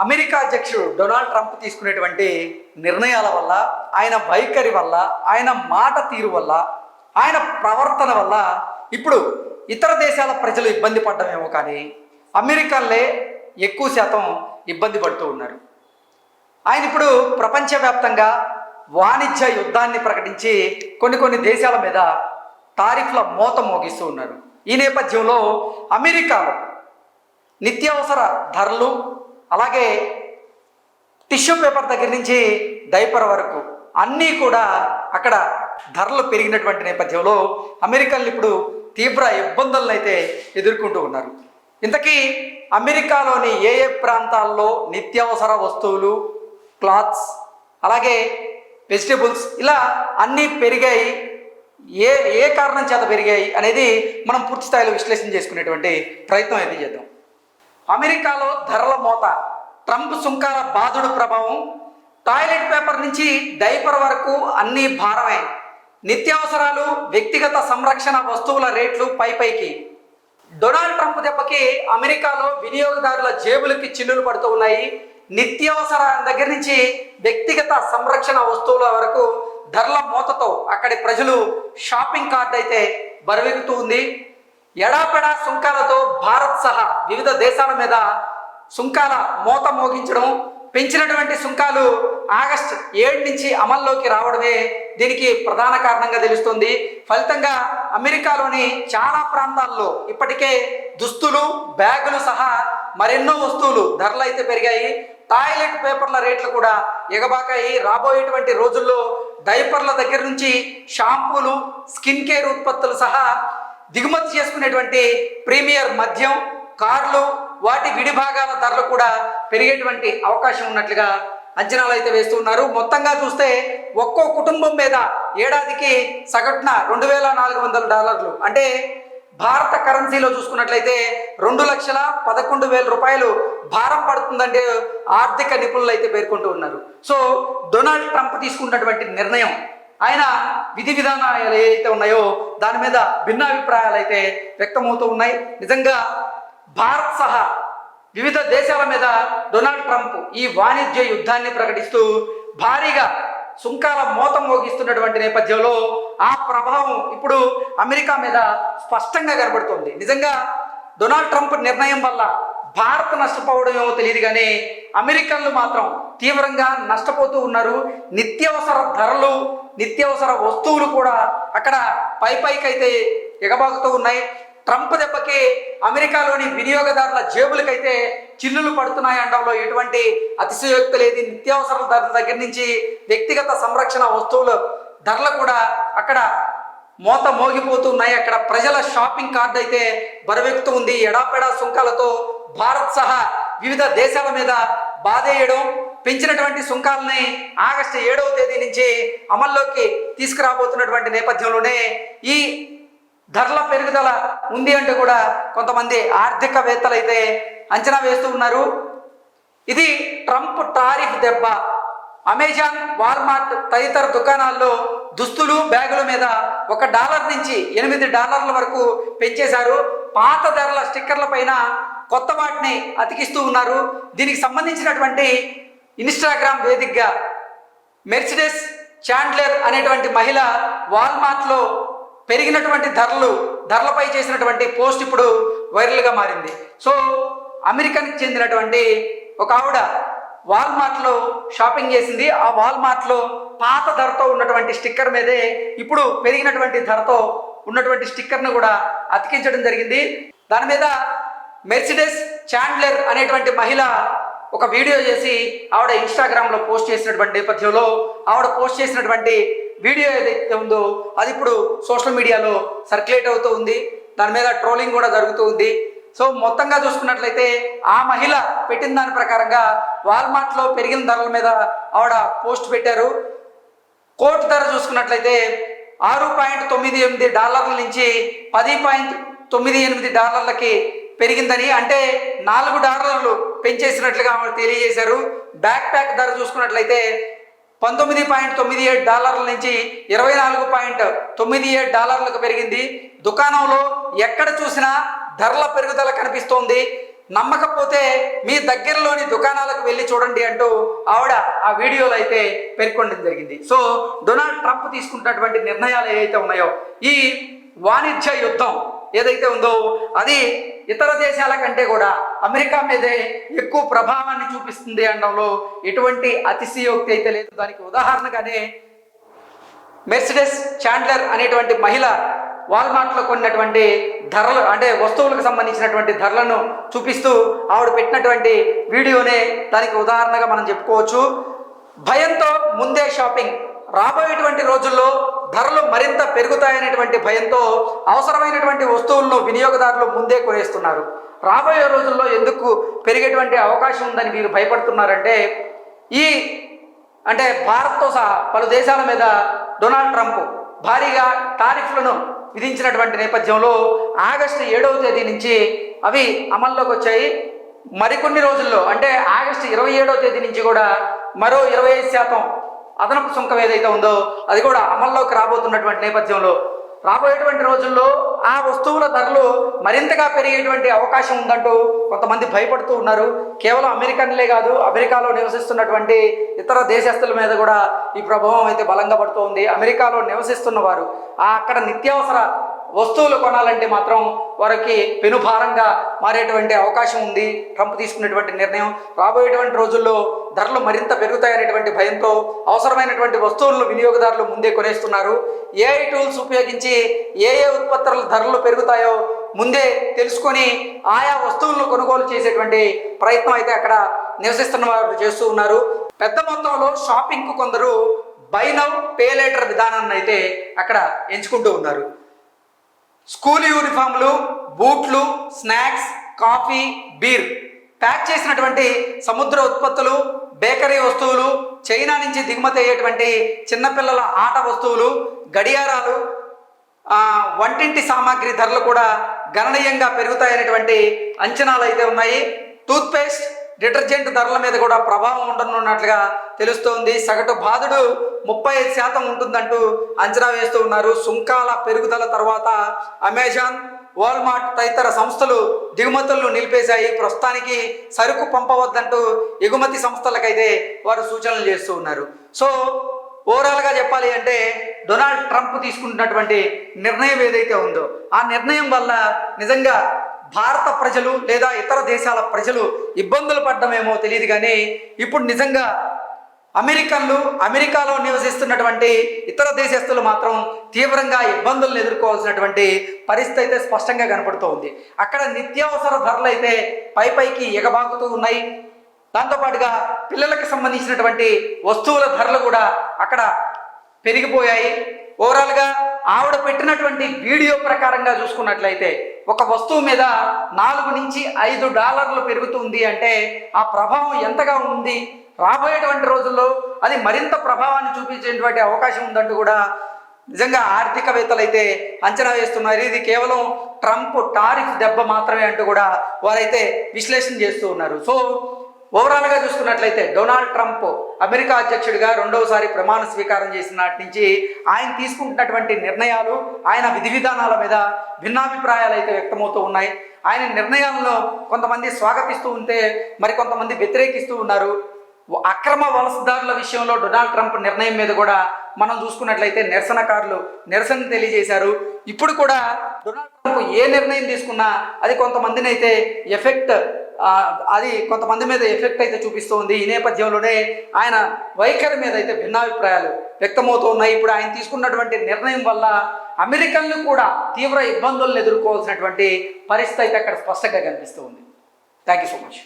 America అధ్యక్షుడు Donald Trump తీసుకునేటువంటి నిర్ణయాల వల్ల ఆయన వైఖరి వల్ల ఆయన మాట తీరు వల్ల ఆయన ప్రవర్తన వల్ల ఇప్పుడు ఇతర దేశాల ప్రజలు ఇబ్బంది పడ్డమేమో కానీ అమెరికన్లే ఎక్కువ శాతం ఇబ్బంది పడుతూ ఉన్నారు. ఆయన ఇప్పుడు ప్రపంచవ్యాప్తంగా వాణిజ్య యుద్ధాన్ని ప్రకటించి కొన్ని కొన్ని దేశాల మీద తారీఫ్ల మోత మోగిస్తూ ఉన్నారు. ఈ నేపథ్యంలో అమెరికాలో నిత్యావసర ధరలు అలాగే టిష్యూ పేపర్ దగ్గర నుంచి డైపర్ వరకు అన్నీ కూడా అక్కడ ధరలు పెరిగినటువంటి నేపథ్యంలో అమెరికన్లు ఇప్పుడు తీవ్ర ఇబ్బందులను అయితే ఎదుర్కొంటూ ఉన్నారు. ఇంతకీ అమెరికాలోని ఏ ఏ ప్రాంతాల్లో నిత్యావసర వస్తువులు క్లాత్స్ అలాగే వెజిటేబుల్స్ ఇలా అన్నీ పెరిగాయి ఏ ఏ కారణం చేత పెరిగాయి అనేది మనం పూర్తి స్థాయిలో విశ్లేషణ చేసుకునేటువంటి ప్రయత్నం అయితే చేద్దాం. అమెరికాలో ధరల మోత ట్రంప్ సుంకాల బాధుడు ప్రభావం టాయిలెట్ పేపర్ నుంచి డైపర్ వరకు అన్నీ భారమే. నిత్యావసరాలు వ్యక్తిగత సంరక్షణ వస్తువుల రేట్లు పైపైకి డొనాల్డ్ ట్రంప్ దెబ్బకి అమెరికాలో వినియోగదారుల జేబులకి చిల్లులు పడుతూ ఉన్నాయి. నిత్యావసర దగ్గర నుంచి వ్యక్తిగత సంరక్షణ వస్తువుల వరకు ధరల మోతతో అక్కడి ప్రజలు షాపింగ్ కార్డ్ అయితే బరువెక్కుతూ ఉంది. ఎడాపెడా సుంకాలతో భారత సహా వివిధ దేశాల మీద సుంకాల మోత మోగించడం పెంచినటువంటి సుంకాలు ఆగస్ట్ ఏడు నుంచి అమల్లోకి రావడమే దీనికి ప్రధాన కారణంగా తెలుస్తుంది. ఫలితంగా అమెరికాలోని చాలా ప్రాంతాల్లో ఇప్పటికే దుస్తులు బ్యాగులు సహా మరెన్నో వస్తువులు ధరలు అయితే పెరిగాయి. టాయిలెట్ పేపర్ల రేట్లు కూడా ఎగబాకాయి. రాబోయేటువంటి రోజుల్లో డైపర్ల దగ్గర నుంచి షాంపూలు స్కిన్ కేర్ ఉత్పత్తులు సహా దిగుమతి చేసుకునేటువంటి ప్రీమియర్ మద్యం కార్లు వాటి విడిభాగాల ధరలు కూడా పెరిగేటువంటి అవకాశం ఉన్నట్లుగా అంచనాలు అయితే వేస్తున్నారు మొత్తంగా చూస్తే ఒక్కో కుటుంబం మీద ఏడాదికి సగటున రెండు వేల నాలుగు వందల డాలర్లు. అంటే భారత కరెన్సీలో చూసుకున్నట్లయితే రెండు లక్షల పదకొండు వేల రూపాయలు భారం పడుతుందంటే ఆర్థిక నిపుణులు అయితే పేర్కొంటూ ఉన్నారు. సో డొనాల్డ్ ట్రంప్ తీసుకున్నటువంటి నిర్ణయం ఆయన విధి విధానాలు ఏవైతే ఉన్నాయో దాని మీద భిన్నాభిప్రాయాలు అయితే వ్యక్తమవుతూ ఉన్నాయి. నిజంగా భారత్ సహా వివిధ దేశాల మీద డొనాల్డ్ ట్రంప్ ఈ వాణిజ్య యుద్ధాన్ని ప్రకటిస్తూ భారీగా సుంకాల మోతం మోగిస్తున్నటువంటి నేపథ్యంలో ఆ ప్రభావం ఇప్పుడు అమెరికా మీద స్పష్టంగా కనబడుతుంది. నిజంగా డొనాల్డ్ ట్రంప్ నిర్ణయం వల్ల భారత్ నష్టపోవడం ఏమో తెలియదు కానీ అమెరికన్లు మాత్రం తీవ్రంగా నష్టపోతూ ఉన్నారు. నిత్యావసర ధరలు నిత్యావసర వస్తువులు కూడా అక్కడ పై పైకైతే ఎగబాకుతూ ఉన్నాయి. ట్రంప్ దెబ్బకి అమెరికాలోని వినియోగదారుల జేబులకైతే చిల్లులు పడుతున్నాయి అనడంలో ఎటువంటి అతిశయోక్తి లేదు నిత్యావసర ధరల దగ్గర నుంచి వ్యక్తిగత సంరక్షణ వస్తువుల ధరలు కూడా అక్కడ మోత మోగిపోతున్నాయి. అక్కడ ప్రజల షాపింగ్ కార్డు అయితే బరువెక్కుతూ ఉంది. ఎడాపెడా సుంకాలతో భారత్ సహా వివిధ దేశాల మీద బాధేయడం పెంచినటువంటి సుంకాలని ఆగస్టు ఏడవ తేదీ నుంచి అమల్లోకి తీసుకురాబోతున్నటువంటి నేపథ్యంలోనే ఈ ధరల పెరుగుదల ఉంది అంటే కూడా కొంతమంది ఆర్థికవేత్తలు అయితే అంచనా వేస్తూ ఉన్నారు. ఇది ట్రంప్ టారిఫ్ దెబ్బ. అమెజాన్ వాల్మార్ట్ తదితర దుకాణాల్లో దుస్తులు బ్యాగుల మీద ఒక డాలర్ నుంచి ఎనిమిది డాలర్ల వరకు పెంచేశారు. పాత ధరల స్టిక్కర్ల పైన కొత్త వాటిని అతికిస్తూ ఉన్నారు. దీనికి సంబంధించినటువంటి ఇన్స్టాగ్రామ్ వేదికగా మెర్సిడెస్ చాండ్లర్ అనేటువంటి మహిళ వాల్మార్ట్లో పెరిగినటువంటి ధరలు ధరలపై చేసినటువంటి పోస్ట్ ఇప్పుడు వైరల్గా మారింది. సో అమెరికాకి చెందినటువంటి ఒక ఆవిడ వాల్మార్ట్లో షాపింగ్ చేసింది. ఆ వాల్మార్ట్లో పాత ధరతో ఉన్నటువంటి స్టిక్కర్ మీదే ఇప్పుడు పెరిగినటువంటి ధరతో ఉన్నటువంటి స్టిక్కర్ను కూడా అతికించడం జరిగింది. దాని మీద మెర్సిడెస్ చాండ్లర్ అనేటువంటి మహిళ ఒక వీడియో చేసి ఆవిడ ఇన్స్టాగ్రామ్లో పోస్ట్ చేసినటువంటి నేపథ్యంలో ఆవిడ పోస్ట్ చేసినటువంటి వీడియో ఏదైతే ఉందో అది ఇప్పుడు సోషల్ మీడియాలో సర్క్యులేట్ అవుతూ ఉంది. దాని మీద ట్రోలింగ్ కూడా జరుగుతూ ఉంది. సో మొత్తంగా చూసుకున్నట్లయితే ఆ మహిళ పెట్టిన దాని ప్రకారంగా వాల్మార్ట్లో పెరిగిన ధరల మీద ఆవిడ పోస్ట్ పెట్టారు. కోట్ ధర చూసుకున్నట్లయితే ఆరు పాయింట్ తొమ్మిది ఎనిమిది డాలర్ల నుంచి పది పాయింట్ తొమ్మిది ఎనిమిది డాలర్లకి పెరిగిందని అంటే నాలుగు డాలర్లు పెంచేసినట్లుగా తెలియజేశారు. బ్యాక్ ప్యాక్ ధర చూసుకున్నట్లయితే పంతొమ్మిది పాయింట్ తొమ్మిది ఏడు డాలర్ల నుంచి ఇరవై నాలుగు పాయింట్ తొమ్మిది ఏడు డాలర్లకు పెరిగింది. దుకాణంలో ఎక్కడ చూసినా ధరల పెరుగుదల కనిపిస్తోంది. నమ్మకపోతే మీ దగ్గరలోని దుకాణాలకు వెళ్ళి చూడండి అంటూ ఆవిడ ఆ వీడియోలో అయితే పేర్కొనడం జరిగింది. సో డొనాల్డ్ ట్రంప్ తీసుకున్నటువంటి నిర్ణయాలు ఏవైతే ఉన్నాయో ఈ వాణిజ్య యుద్ధం ఏదైతే ఉందో అది ఇతర దేశాల కంటే కూడా అమెరికా మీదే ఎక్కువ ప్రభావాన్ని చూపిస్తుంది అనడంలో ఎటువంటి అతిశయోక్తి అయితే లేదు. దానికి ఉదాహరణగానే మెర్సిడెస్ చాండ్లర్ అనేటువంటి మహిళ వాల్మార్ట్లో కొన్నటువంటి ధరలు అంటే వస్తువులకు సంబంధించినటువంటి ధరలను చూపిస్తూ ఆవిడ పెట్టినటువంటి వీడియోనే దానికి ఉదాహరణగా మనం చెప్పుకోవచ్చు. భయంతో ముందే షాపింగ్ రాబోయేటువంటి రోజుల్లో ధరలు మరింత పెరుగుతాయనేటువంటి భయంతో అవసరమైనటువంటి వస్తువులను వినియోగదారులు ముందే కొనేస్తున్నారు. రాబోయే రోజుల్లో ఎందుకు పెరిగేటువంటి అవకాశం ఉందని వీరు భయపడుతున్నారంటే ఈ అంటే భారత్తో సహా పలు దేశాల మీద డొనాల్డ్ ట్రంప్ భారీగా టారిఫ్లను విధించినటువంటి నేపథ్యంలో ఆగస్టు ఏడవ తేదీ నుంచి అవి అమల్లోకి వచ్చాయి. మరికొన్ని రోజుల్లో అంటే ఆగస్టు ఇరవై ఏడవ తేదీ నుంచి కూడా మరో ఇరవై ఐదు శాతం అదనపు సుంకం ఏదైతే ఉందో అది కూడా అమల్లోకి రాబోతున్నటువంటి నేపథ్యంలో రాబోయేటువంటి రోజుల్లో ఆ వస్తువుల ధరలు మరింతగా పెరిగేటువంటి అవకాశం ఉందంటూ కొంతమంది భయపడుతూ ఉన్నారు. కేవలం అమెరికన్లే కాదు అమెరికాలో నివసిస్తున్నటువంటి ఇతర దేశస్తుల మీద కూడా ఈ ప్రభావం అయితే బలంగా పడుతోంది. అమెరికాలో నివసిస్తున్న వారు ఆ అక్కడ నిత్యావసర వస్తువులు కొనాలంటే మాత్రం వారికి పెనుభారంగా మారేటువంటి అవకాశం ఉంది. ట్రంప్ తీసుకున్నటువంటి నిర్ణయం. రాబోయేటువంటి రోజుల్లో ధరలు మరింత పెరుగుతాయనేటువంటి భయంతో అవసరమైనటువంటి వస్తువులను వినియోగదారులు ముందే కొనేస్తున్నారు. ఏఐ టూల్స్ ఉపయోగించి ఏ ఏ ఉత్పత్తుల ధరలు పెరుగుతాయో ముందే తెలుసుకొని ఆయా వస్తువులను కొనుగోలు చేసేటువంటి ప్రయత్నం అయితే అక్కడ నివసిస్తున్న వారు చేస్తూ ఉన్నారు. పెద్ద మొత్తంలో షాపింగ్కు కొందరు బై నౌ పే లేటర్ విధానాన్ని అయితే అక్కడ ఎంచుకుంటూ ఉన్నారు. స్కూల్ యూనిఫామ్లు బూట్లు స్నాక్స్ కాఫీ బీర్. ప్యాక్ చేసినటువంటి సముద్ర ఉత్పత్తులు బేకరీ వస్తువులు చైనా నుంచి దిగుమతి అయ్యేటువంటి చిన్నపిల్లల ఆట వస్తువులు గడియారాలు వంటింటి సామాగ్రి ధరలు కూడా గణనీయంగా పెరుగుతాయనేటువంటి అంచనాలు అయితే ఉన్నాయి. టూత్పేస్ట్ డిటర్జెంట్ ధరల మీద కూడా ప్రభావం ఉండనున్నట్లుగా తెలుస్తోంది. సగటు బాధుడు ముప్పై ఐదు శాతం ఉంటుందంటూ అంచనా వేస్తూ ఉన్నారు. సుంకాల పెరుగుదల తర్వాత అమెజాన్ వాల్మార్ట్ తదితర సంస్థలు దిగుమతులను నిలిపేశాయి. ప్రస్తుతానికి సరుకు పంపవద్దంటూ ఎగుమతి సంస్థలకైతే వారు సూచనలు చేస్తూ ఉన్నారు. సో ఓవరాల్గా చెప్పాలి అంటే డొనాల్డ్ ట్రంప్ తీసుకుంటున్నటువంటి నిర్ణయం ఏదైతే ఉందో ఆ నిర్ణయం వల్ల నిజంగా భారత ప్రజలు లేదా ఇతర దేశాల ప్రజలు ఇబ్బందులు పడ్డమేమో తెలియదు కానీ ఇప్పుడు నిజంగా అమెరికన్లు అమెరికాలో నివసిస్తున్నటువంటి ఇతర దేశస్తులు మాత్రం తీవ్రంగా ఇబ్బందులను ఎదుర్కోవాల్సినటువంటి పరిస్థితి అయితే స్పష్టంగా కనపడుతూ ఉంది అక్కడ నిత్యావసర ధరలు అయితే పై పైకి ఎగబాకుతూ ఉన్నాయి. దాంతోపాటుగా పిల్లలకు సంబంధించినటువంటి వస్తువుల ధరలు కూడా అక్కడ పెరిగిపోయాయి. ఓవరాల్గా ఆవిడ పెట్టినటువంటి వీడియో ప్రకారంగా చూసుకున్నట్లయితే ఒక వస్తువు మీద నాలుగు నుంచి ఐదు డాలర్లు పెరుగుతుంది అంటే ఆ ప్రభావం ఎంతగా ఉంది? రాబోయేటువంటి రోజుల్లో అది మరింత ప్రభావాన్ని చూపించేటువంటి అవకాశం ఉందంటూ కూడా నిజంగా ఆర్థికవేత్తలు అయితే అంచనా వేస్తున్నారు. ఇది కేవలం ట్రంప్ టారిఫ్ దెబ్బ మాత్రమే అంటూ కూడా వారైతే విశ్లేషణ చేస్తూ ఉన్నారు. సో ఓవరాల్గా చూసుకున్నట్లయితే డొనాల్డ్ ట్రంప్ అమెరికా అధ్యక్షుడిగా రెండవసారి ప్రమాణ స్వీకారం చేసిన నుంచి ఆయన తీసుకుంటున్నటువంటి నిర్ణయాలు ఆయన విధి విధానాల మీద భిన్నాభిప్రాయాలు అయితే వ్యక్తమవుతూ ఉన్నాయి. ఆయన నిర్ణయాలను కొంతమంది స్వాగతిస్తూ ఉంటే మరి కొంతమంది వ్యతిరేకిస్తూ ఉన్నారు. అక్రమ వలసదారుల విషయంలో డొనాల్డ్ ట్రంప్ నిర్ణయం మీద కూడా మనం చూసుకున్నట్లయితే నిరసనకారులు నిరసన తెలియజేశారు. ఇప్పుడు కూడా డొనాల్డ్ ట్రంప్ ఏ నిర్ణయం తీసుకున్నా అది కొంతమందిని అయితే ఎఫెక్ట్ అది కొంతమంది మీద ఎఫెక్ట్ అయితే చూపిస్తుంది. ఈ నేపథ్యంలోనే ఆయన వైఖరి మీద అయితే భిన్నాభిప్రాయాలు వ్యక్తమవుతూ ఉన్నాయి ఇప్పుడు ఆయన తీసుకున్నటువంటి నిర్ణయం వల్ల అమెరికన్లు కూడా తీవ్ర ఇబ్బందులను ఎదుర్కోవాల్సినటువంటి పరిస్థితి అయితే అక్కడ స్పష్టంగా కనిపిస్తూ ఉంది థ్యాంక్ యూ సో మచ్